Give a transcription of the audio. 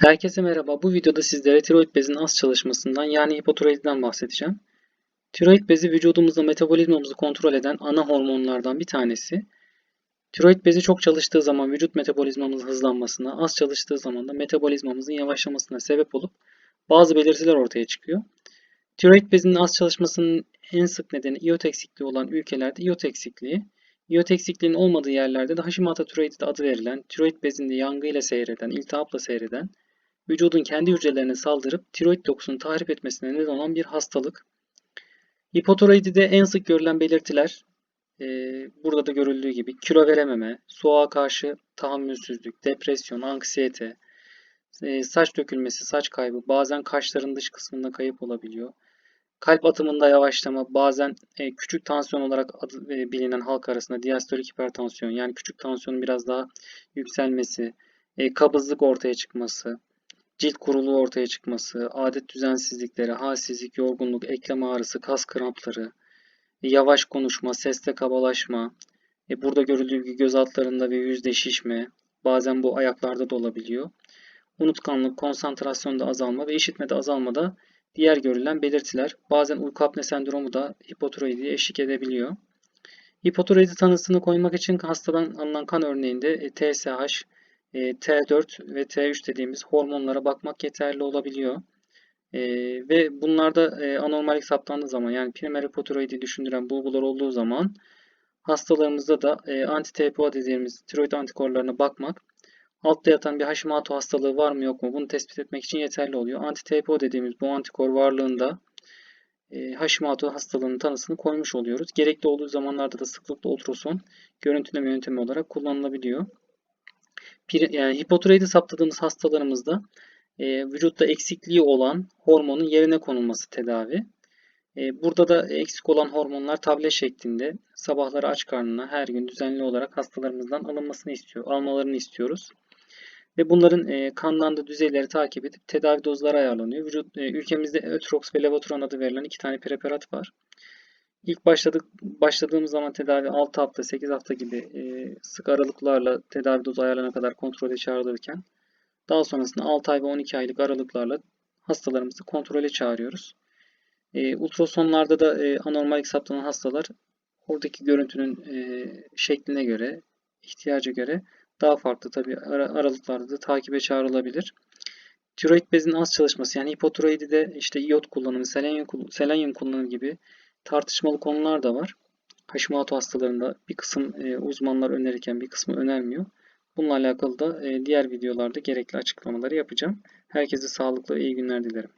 Herkese merhaba. Bu videoda sizlere tiroid bezinin az çalışmasından yani hipotiroidden bahsedeceğim. Tiroid bezi vücudumuzda metabolizmamızı kontrol eden ana hormonlardan bir tanesi. Tiroid bezi çok çalıştığı zaman vücut metabolizmamızın hızlanmasına, az çalıştığı zaman da metabolizmamızın yavaşlamasına sebep olup bazı belirtiler ortaya çıkıyor. Tiroid bezinin az çalışmasının en sık nedeni iot eksikliği olan ülkelerde iot eksikliği. İyot eksikliğinin olmadığı yerlerde de Hashimoto tiroidit adı verilen, tiroid bezinde yangıyla seyreden, iltihapla seyreden, vücudun kendi hücrelerine saldırıp tiroid dokusunu tahrip etmesine neden olan bir hastalık. Hipotiroidide en sık görülen belirtiler e, burada da görüldüğü gibi kilo verememe, soğuğa karşı tahammülsüzlük, depresyon, anksiyete, e, saç dökülmesi, saç kaybı, bazen kaşların dış kısmında kayıp olabiliyor. Kalp atımında yavaşlama, bazen e, küçük tansiyon olarak adı, e, bilinen halk arasında diastolik hipertansiyon yani küçük tansiyonun biraz daha yükselmesi, e, kabızlık ortaya çıkması, cilt kuruluğu ortaya çıkması, adet düzensizlikleri, halsizlik, yorgunluk, eklem ağrısı, kas krampları, yavaş konuşma, seste kabalaşma, e, burada görüldüğü gibi göz altlarında ve yüzde şişme, bazen bu ayaklarda da olabiliyor. Unutkanlık, konsantrasyonda azalma ve işitmede azalmada diğer görülen belirtiler. Bazen uyku apne sendromu da hipotiroidiye eşlik edebiliyor. Hipotiroidi tanısını koymak için hastadan alınan kan örneğinde e, TSH, T4 ve T3 dediğimiz hormonlara bakmak yeterli olabiliyor. E, ve bunlarda e, anormallik saptandığı zaman yani primer hipotiroidi düşündüren bulgular olduğu zaman hastalarımızda da e, anti-TPO dediğimiz tiroid antikorlarına bakmak altta yatan bir Hashimoto hastalığı var mı yok mu bunu tespit etmek için yeterli oluyor. Anti-TPO dediğimiz bu antikor varlığında e, Hashimoto hastalığının tanısını koymuş oluyoruz. Gerekli olduğu zamanlarda da sıklıkla ultrason görüntüleme yöntemi olarak kullanılabiliyor. Yani hipotiroidi saptadığımız hastalarımızda e, vücutta eksikliği olan hormonun yerine konulması tedavi. E, burada da eksik olan hormonlar tablet şeklinde sabahları aç karnına her gün düzenli olarak hastalarımızdan alınmasını istiyor, almalarını istiyoruz. Ve bunların e, kandan da düzeyleri takip edip tedavi dozları ayarlanıyor. Vücut, e, ülkemizde Ötrox ve Levotron adı verilen iki tane preparat var. İlk başladık başladığımız zaman tedavi 6 hafta, 8 hafta gibi e, sık aralıklarla tedavi dozu ayarlarına kadar kontrole çağrılırken daha sonrasında 6 ay ve 12 aylık aralıklarla hastalarımızı kontrole çağırıyoruz. E, ultrasonlarda da e, anormallik saptanan hastalar oradaki görüntünün e, şekline göre, ihtiyaca göre daha farklı tabi aralıklarda da takibe çağrılabilir. Tiroid bezinin az çalışması yani hipotiroidi de işte iot kullanımı, selenyum, selenyum kullanımı gibi tartışmalı konular da var. Hashimoto hastalarında bir kısım e, uzmanlar önerirken bir kısmı önermiyor. Bununla alakalı da e, diğer videolarda gerekli açıklamaları yapacağım. Herkese sağlıklı iyi günler dilerim.